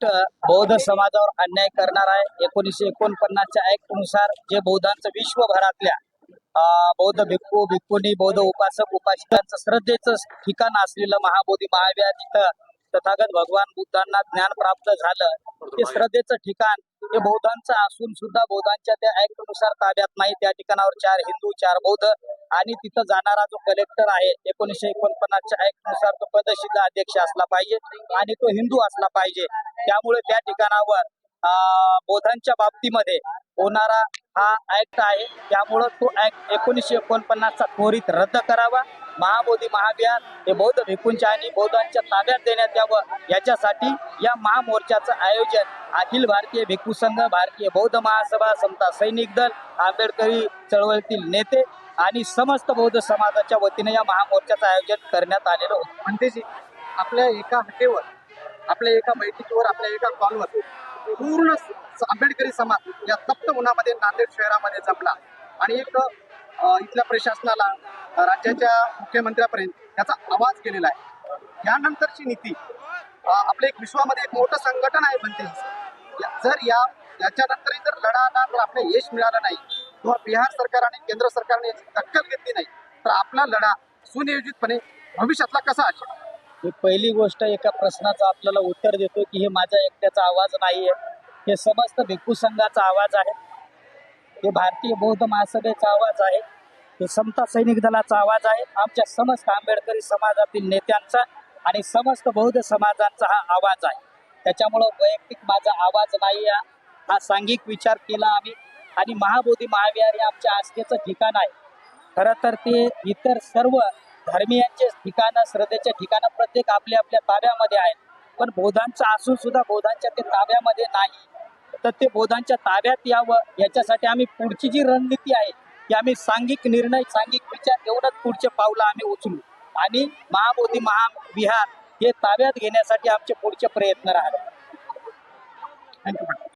Act बौद्ध समाजावर अन्याय करणार आहे. एकोणीसशे एकोणपन्नासच्या ऍक्टनुसार जे बौद्धांचं विश्वभरातल्या अं, बौद्ध भिक्खू भिक्खुनी बौद्ध उपासक उपासिकांचं श्रद्धेचं ठिकाण असलेलं महाबोधी महाविहार जिथं तथागत भगवान बुद्धांना ज्ञान प्राप्त झालं ते श्रद्धेचं ठिकाण हे बौद्धांचं असून सुद्धा बौद्धांच्या त्या ऍक्टनुसार ताब्यात नाही. त्या ठिकाणावर चार हिंदू चार बौद्ध आणि तिथं जाणारा जो कलेक्टर आहे एकोणीसशे एकोणपन्नासच्या ऍक्टनुसार तो पदसिद्ध अध्यक्ष असला पाहिजे आणि तो हिंदू असला पाहिजे. त्यामुळे त्या ठिकाणावर बोधांच्या बाबतीमध्ये होणारा हा ऍक्ट आहे. त्यामुळं तो ऍक्ट एकोणीसशे एकोणपन्नासचा त्वरित रद्द करावा. महाबोधी महाविहार हे बौद्ध भिकूंच्या आणि बौद्धांच्या ताब्यात देण्यात यावं. याच्यासाठी या महामोर्चाचं आयोजन अखिल भारतीय भिक्खू संघ भारतीय बौद्ध महासभा समता सैनिक दल आंबेडकरी चळवळीतील नेते आणि समस्त बौद्ध समाजाच्या वतीने या महामोर्चाचं आयोजन करण्यात आलेलं होतं. म्हणतेजी आपल्या एका हटेवर आपल्या एका बैठकीवर आपल्या एका कॉलवर पूर्ण आंबेडकरी समाज या तप्त उन्हामध्ये नांदेड शहरामध्ये जमला. आणि एक इथल्या प्रशासनाला राज्याच्या मुख्यमंत्र्यापर्यंत याचा आवाज केलेला आहे. यानंतरची नीती आपले एक विश्वामध्ये एक मोठं संघटन आहे बनते जर या याच्यानंतरही जर लढाला जर आपलं यश मिळालं नाही किंवा बिहार सरकार आणि केंद्र सरकारने याची दखल घेतली नाही तर आपला लढा सुनियोजितपणे भविष्यातला कसा असेल? ही पहिली गोष्ट एका प्रश्नाचं आपल्याला उत्तर देतो की हे माझ्या एकट्याचा आवाज नाहीये. हे समस्त भिक्खू संघाचा आवाज आहे. हे भारतीय बौद्ध महासभेचा आवाज आहे. हे समता सैनिक दलाचा आवाज आहे. आमच्या समस्त आंबेडकरी समाजातील नेत्यांचा आणि समस्त बौद्ध समाजांचा हा आवाज आहे. त्याच्यामुळं वैयक्तिक माझा आवाज नाही आहे. हा सांघिक विचार केला आम्ही. आणि महाबोधी महाविहार हे आमच्या आस्थेचं ठिकाण आहे. खरं तर ते इतर सर्व धर्मियांचे ठिकाणं श्रद्धेचे ठिकाणं प्रत्येक आपल्या आपल्या ताब्यामध्ये आहेत. पण बोधांचं असून सुद्धा बोधांच्या ते ताब्यामध्ये नाही. तर ते बोधांच्या ताब्यात यावं याच्यासाठी आम्ही पुढची जी रणनीती आहे ती आम्ही सांघिक निर्णय सांघिक विचार घेऊनच पुढचे पावलं आम्ही उचलू. आणि महाबोधी महाविहार हे ताब्यात घेण्यासाठी आमचे पुढचे प्रयत्न राहतील थँक्यू